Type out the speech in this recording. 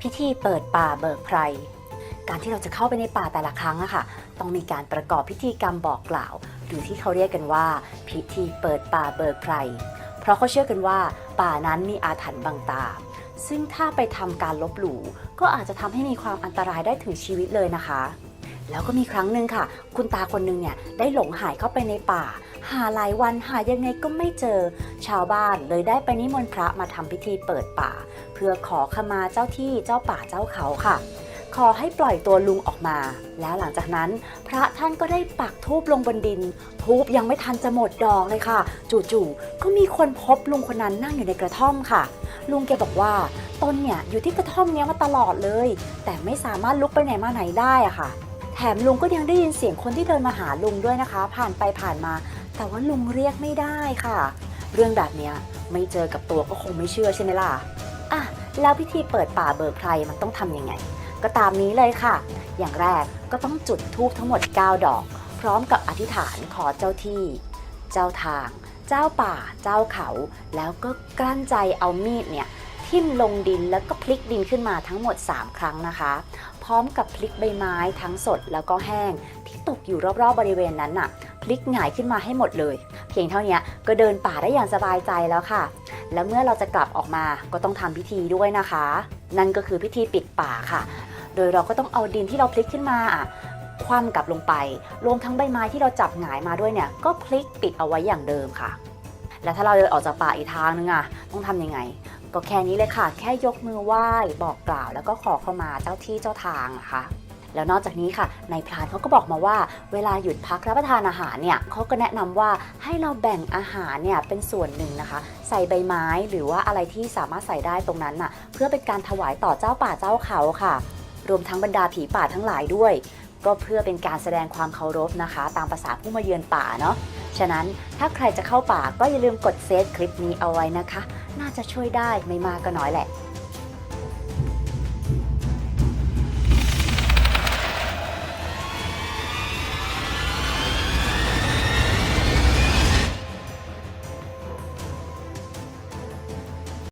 พิธีเปิดป่าเบิกไพร การที่เราจะเข้าไปในป่าแต่ละครั้งอะค่ะ ต้องมีการประกอบพิธีกรรมบอกกล่าว หรือที่เขาเรียกกันว่า พิธีเปิดป่าเบิกไพร เพราะเขาเชื่อกันว่า ป่านั้นมีอาถรรพ์บางตา ซึ่งถ้าไปทำการลบหลู่ก็อาจจะทำให้มีความอันตรายได้ถึงชีวิตเลยนะคะ แล้วก็มีครั้งหนึ่งค่ะ คุณตาคนหนึ่งเนี่ยได้หลงหายเข้าไปในป่า หาหลายวันหายังไงก็ไม่เจอ ชาวบ้านเลยได้ไปนิมนต์พระมาทำพิธีเปิดป่า เพื่อขอขมาเจ้าที่เจ้าป่าเจ้าเขาค่ะ ขอให้ปล่อยตัวลุงออกมา แล้วหลังจากนั้น พระท่านก็ได้ปักทูบลงบนดิน ทูบยังไม่ทันจะหมดดอกเลยค่ะ จู่ๆก็มีคนพบลุงคนนั้นนั่งอยู่ในกระท่อมค่ะ ลุงแกบอกว่าตนเนี่ยอยู่ที่กระท่อมเนี้ยมาตลอดเลย แต่ไม่สามารถลุกไปไหนมาไหนได้อะค่ะ แถมลุงก็ยังได้ยินเสียงคนที่เดินมาหาลุงด้วยนะคะ ผ่านไปผ่านมา แต่ว่าลุงเรียกไม่ได้ค่ะ เรื่องแบบเนี้ยไม่เจอกับตัวก็คงไม่เชื่อใช่ไหมล่ะอะแล้วพิธีเปิดป่าเบิกไพรมันต้องทำยังไง ก็ตามนี้เลยค่ะ อย่างแรกก็ต้องจุดธูปทั้งหมด 9 ดอก พร้อมกับอธิษฐานขอเจ้าที่ เจ้าทาง เจ้าป่า เจ้าเขา แล้วก็กลั้นใจเอามีดเนี่ย ทิ่มลงดินแล้วก็พลิกดินขึ้นมาทั้งหมด 3 ครั้งนะคะ พร้อมกับพลิกใบไม้ทั้งสดแล้วก็แห้ง ที่ตกอยู่รอบๆบริเวณนั้นน่ะพลิกหงายขึ้นมาให้หมดเลย เพียงเท่านี้ก็เดินป่าได้อย่างสบายใจแล้วค่ะ แล้วเมื่อเราจะกลับออกมาก็ต้องทำพิธีด้วยนะคะ นั่นก็คือพิธีปิดป่าค่ะ โดยเราก็ต้องเอาดินที่เราพลิกขึ้นมาคว่ำกลับลงไป รวมทั้งใบไม้ที่เราจับหงายมาด้วยเนี่ยก็พลิกปิดเอาไว้อย่างเดิมค่ะ แล้วถ้าเราเดินออกจากป่าอีกทางนึงอะต้องทำยังไง ก็แค่นี้เลยค่ะ แค่ยกมือไหว้บอกกล่าว แล้วก็ขอเข้ามาเจ้าที่เจ้าทางนะคะแล้วนอกจากนี้ค่ะนายพรานเขาก็บอกมาว่า เวลาหยุดพักรับประทานอาหารเนี่ยเขาก็แนะนำว่าให้เราแบ่งอาหารเนี่ยเป็นส่วนหนึ่งนะคะ ใส่ใบไม้หรือว่าอะไรที่สามารถใส่ได้ตรงนั้นน่ะ เพื่อเป็นการถวายต่อเจ้าป่าเจ้าเขาค่ะ รวมทั้งบรรดาผีป่าทั้งหลายด้วย ก็เพื่อเป็นการแสดงความเคารพนะคะ ตามภาษาผู้มาเยือนป่าเนาะฉะนั้นถ้าใครจะเข้าป่าก็อย่าลืมกดเซฟคลิปนี้เอาไว้นะคะ น่าจะช่วยได้ไม่มากก็น้อยแหละ